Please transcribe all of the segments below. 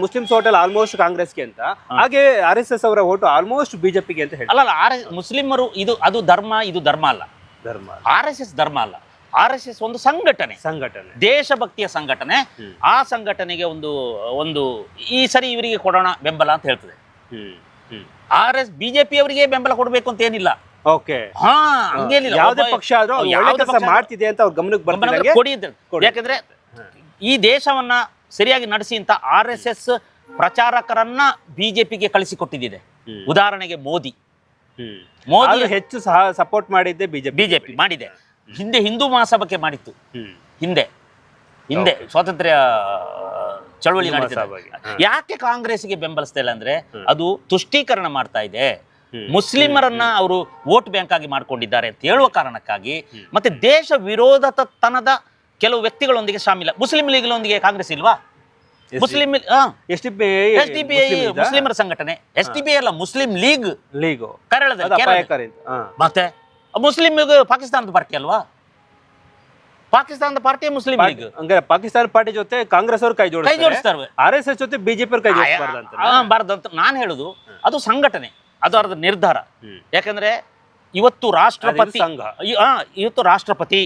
Muslims hotel almost ಕಾಂಗ್ರೆಸ್ಗೆ ಅಂತ. ಹಾಗೆ ಆರ್ ಎಸ್ ಎಸ್ ಅವರ ಓಟು ಆಲ್ಮೋಸ್ಟ್ ಬಿಜೆಪಿಗೆ ಅಂತ ಹೇಳಿ ಅಲ್ಲ ಅಲ್ಲ ಆರ್ ಎಸ್ ಮುಸ್ಲಿಮರು ಇದು ಅದು ಧರ್ಮ ಇದು ಧರ್ಮ ಅಲ್ಲ. ಧರ್ಮ ಆರ್ ಎಸ್ ಎಸ್ ಧರ್ಮ ಅಲ್ಲ. ಆರ್ ಎಸ್ ಎಸ್ ಒಂದು ಸಂಘಟನೆ. ಸಂಘಟನೆ. ದೇಶಭಕ್ತಿಯ ಸಂಘಟನೆ. ಆ ಸಂಘಟನೆಗೆ ಒಂದು ಒಂದು ಈ ಸರಿ ಇವರಿಗೆ ಕೊಡೋಣ ಬೆಂಬಲ ಅಂತ ಹೇಳ್ತದೆ. ಆರ್ ಎಸ್ ಬಿಜೆಪಿ ಅವರಿಗೆ ಬೆಂಬಲ ಕೊಡಬೇಕು ಅಂತ ಏನಿಲ್ಲ. ಓಕೆ. ಹಾ ಹಂಗೇನಿಲ್ಲ. ಯಾವುದೇ ಪಕ್ಷ ಆದ್ರೂ ಒಳ್ಳೆ ಕೆಲಸ ಮಾಡ್ತಿದೆ ಅಂತ ಅವ್ರ ಗಮನಕ್ಕೆ ಕೊಡಿ ಅಂತ. ಯಾಕಂದ್ರೆ ಈ ದೇಶವನ್ನ ಸರಿಯಾಗಿ ನಡೆಸಿ ಅಂತ ಆರ್ ಎಸ್ ಎಸ್ ಪ್ರಚಾರಕರನ್ನ ಬಿಜೆಪಿಗೆ ಕಳಿಸಿಕೊಟ್ಟಿದೆ. ಉದಾಹರಣೆಗೆ ಮೋದಿ. ಮೋದಿ ಹೆಚ್ಚು ಸಹ ಸಪೋರ್ಟ್ ಮಾಡಿದ್ದೆ ಬಿಜೆಪಿ. ಬಿಜೆಪಿ ಮಾಡಿದೆ. ಹಿಂದೆ ಹಿಂದೂ ಮಹಾಸಭಕ್ಕೆ ಮಾಡಿತ್ತು. ಹಿಂದೆ. ಹಿಂದೆ ಸ್ವಾತಂತ್ರ್ಯ ಚಳವಳಿ. ಯಾಕೆ ಕಾಂಗ್ರೆಸ್ಗೆ ಬೆಂಬಲಿಸ್ತಾ ಇಲ್ಲ ಅಂದ್ರೆ ಅದು ತುಷ್ಟೀಕರಣ ಮಾಡ್ತಾ ಇದೆ. ಮುಸ್ಲಿಮರನ್ನ ಅವರು ವೋಟ್ ಬ್ಯಾಂಕ್ ಆಗಿ ಮಾಡ್ಕೊಂಡಿದ್ದಾರೆ ಅಂತ ಹೇಳುವ ಕಾರಣಕ್ಕಾಗಿ ಮತ್ತೆ ದೇಶ ವಿರೋಧತನದ ಕೆಲವು ವ್ಯಕ್ತಿಗಳೊಂದಿಗೆ ಶಾಮಿಲ. ಮುಸ್ಲಿಂ ಲೀಗ್ನೊಂದಿಗೆ ಕಾಂಗ್ರೆಸ್ ಇಲ್ವಾ? Muslim S T P S T P I ಮುಸ್ಲಿಮರ ಸಂಘಟನೆ. ಎಸ್ ಟಿ ಬಿ ಅಲ್ಲ ಮುಸ್ಲಿಂ ಲೀಗ್. ಲೀಗ್. ಕೇರಳದಲ್ಲಿ ಹಾ. ಮತ್ತೆ? ಮುಸ್ಲಿಂ ಲೀಗ್ ಪಾಕಿಸ್ತಾನದ ಪಾರ್ಟಿ ಅಲ್ವಾ? ಪಾಕಿಸ್ತಾನದ ಪಾರ್ಟಿ ಮುಸ್ಲಿಂ ಲೀಗ್. ಅಂದ್ರೆ ಪಾಕಿಸ್ತಾನ ಪಾರ್ಟಿ ಜೊತೆ ಕಾಂಗ್ರೆಸ್ ಅವರು ಕೈ ಕೈ ಜೋಡಿಸ್ತಾರೆ. ಜೋಡಿಸ್ತಾರೆ ಆರ್ ಎಸ್ ಎಸ್ ಜೊತೆ ಬಿಜೆಪಿ ಕೈ ಜೋಡಿಸಬಾರ್ದು ಅಂತ. ಆ, ಬಾರ್ದು ಅಂತ ನಾನು ಹೇಳುದು ಅದು ಸಂಘಟನೆ ಅದು ಅದರ ನಿರ್ಧಾರ. ಯಾಕಂದ್ರೆ ಇವತ್ತು ರಾಷ್ಟ್ರಪತಿ ಸಂಘ. ಇವತ್ತು ರಾಷ್ಟ್ರಪತಿ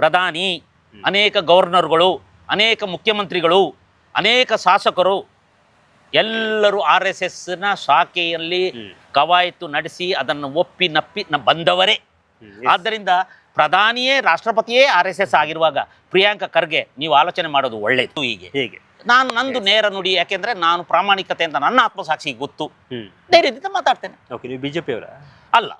ಪ್ರಧಾನಿ ಅನೇಕ ಗವರ್ನರ್ಗಳು ಅನೇಕ ಮುಖ್ಯಮಂತ್ರಿಗಳು ಅನೇಕ ಶಾಸಕರು ಎಲ್ಲರೂ ಆರ್ ಎಸ್ ಎಸ್ನ ಶಾಖೆಯಲ್ಲಿ. ಕವಾಯತು ನಡೆಸಿ ಅದನ್ನು ಒಪ್ಪಿ ನಪ್ಪಿ ನ ಬಂದವರೇ. ಆದ್ದರಿಂದ ಪ್ರಧಾನಿಯೇ ರಾಷ್ಟ್ರಪತಿಯೇ ಆರ್ ಎಸ್ ಎಸ್ ಆಗಿರುವಾಗ ಪ್ರಿಯಾಂಕ ಖರ್ಗೆ ನೀವು ಆಲೋಚನೆ ಮಾಡೋದು ಒಳ್ಳೆಯದು ಹೀಗೆ. ಹೀಗೆ. ನಾನು ನಂದು ನೇರ ನುಡಿ ಯಾಕೆಂದ್ರೆ ನಾನು ಪ್ರಾಮಾಣಿಕತೆ ಅಂತ ನನ್ನ ಆತ್ಮಸಾಕ್ಷಿ ಗೊತ್ತು. ಧೈರ್ಯದಿಂದ ಮಾತಾಡ್ತೇನೆ. ಓಕೆ ನೀವು ಬಿಜೆಪಿ ಅವರ ಅಲ್ಲ.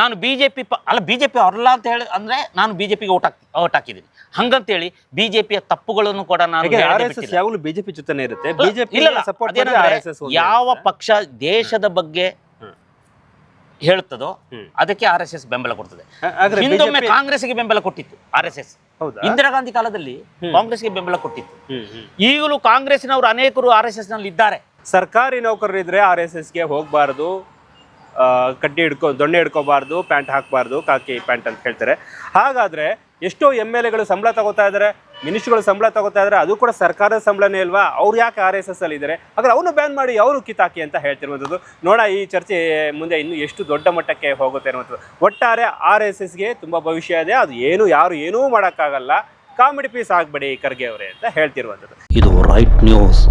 ನಾನು ಬಿ ಜೆ ಪಿ ಅಲ್ಲ ಬಿ ಜೆ ಪಿ ಅವ್ರಲ್ಲ ಅಂತ ಹೇಳಿ ಅಂದ್ರೆ ನಾನು ಬಿ ಜೆ ಪಿಗೆ ಓಟ್ ಹಾಕಿ ಓಟ್ ಹಾಕಿದ್ದೀನಿ. ಹಂಗಂತೇಳಿ ಬಿ ಜೆ ಪಿಯ ತಪ್ಪುಗಳನ್ನು ಕೂಡ ನಾನು ಆರ್ ಬಿ. ಯಾವಾಗಲೂ ಬಿಜೆಪಿ ಜೊತೆನೇ ಇರುತ್ತೆ? ಯಾವ ಪಕ್ಷ ದೇಶದ ಬಗ್ಗೆ ಹೇಳ್ತದೋ ಹೇಳುತ್ತದೋ ಅದಕ್ಕೆ ಆರ್ ಎಸ್ ಎಸ್ ಬೆಂಬಲ ಕೊಡ್ತದೆ. ಹಿಂದೊಮ್ಮೆ ಕಾಂಗ್ರೆಸ್ಗೆ ಬೆಂಬಲ ಕೊಟ್ಟಿತ್ತು ಆರ್ ಎಸ್ ಎಸ್ ಹೌದಾ? ಇಂದಿರಾ ಗಾಂಧಿ ಕಾಲದಲ್ಲಿ. ಕಾಂಗ್ರೆಸ್ಗೆ ಬೆಂಬಲ ಕೊಟ್ಟಿತ್ತು. ಈಗಲೂ ಕಾಂಗ್ರೆಸ್ನವರು ಅನೇಕರು ಆರ್ ಎಸ್ ಎಸ್ನಲ್ಲಿ ಇದ್ದಾರೆ ಸರ್ಕಾರಿ ನೌಕರರಿದ್ರೆ ಆರ್ ಎಸ್ ಎಸ್ಗೆ ಹೋಗಬಾರ್ದು. ಕಡ್ಡಿ ಹಿಡ್ಕೊ, ದೊಣ್ಣೆ ಹಿಡ್ಕೋಬಾರ್ದು, ಪ್ಯಾಂಟ್ ಹಾಕಬಾರ್ದು, ಕಾಕಿ ಪ್ಯಾಂಟ್ ಅಂತ ಹೇಳ್ತಾರೆ. ಹಾಗಾದ್ರೆ ಎಷ್ಟೋ ಎಂ ಎಲ್ ಎಗಳು ಸಂಬಳ ತಗೋತಾ ಇದ್ದಾರೆ ಮಿನಿಸ್ಟ್ರುಗಳು ಸಂಬಳ ತಗೋತಾ ಇದ್ದಾರೆ ಅದು ಕೂಡ ಸರ್ಕಾರದ ಸಂಬಳನೇ ಅಲ್ವಾ? ಅವ್ರು ಯಾಕೆ ಆರ್ ಎಸ್ ಎಸ್ ಅಲ್ಲಿ ಇದ್ದಾರೆ ಹಾಗಾದ್ರೆ ಅವನು ಬ್ಯಾನ್ ಮಾಡಿ ಅವರು ಕಿತಾಕಿ ಅಂತ ಹೇಳ್ತಿರುವಂಥದ್ದು. ನೋಡ, ಈ ಚರ್ಚೆ ಮುಂದೆ ಇನ್ನು ಎಷ್ಟು ದೊಡ್ಡ ಮಟ್ಟಕ್ಕೆ ಹೋಗುತ್ತೆ ಅನ್ನುವಂಥದ್ದು. ಒಟ್ಟಾರೆ ಆರ್ ಎಸ್ ಎಸ್ಗೆ ತುಂಬ ಭವಿಷ್ಯ ಇದೆ, ಅದು ಏನು, ಯಾರು ಏನೂ ಮಾಡೋಕ್ಕಾಗಲ್ಲ. ಕಾಮಿಡಿ ಪೀಸ್ ಆಗಬೇಡಿ, ಖರ್ಗೆ ಅವರೇ ಅಂತ ಹೇಳ್ತಿರುವಂಥದ್ದು. ಇದು ರೈಟ್ ನ್ಯೂಸ್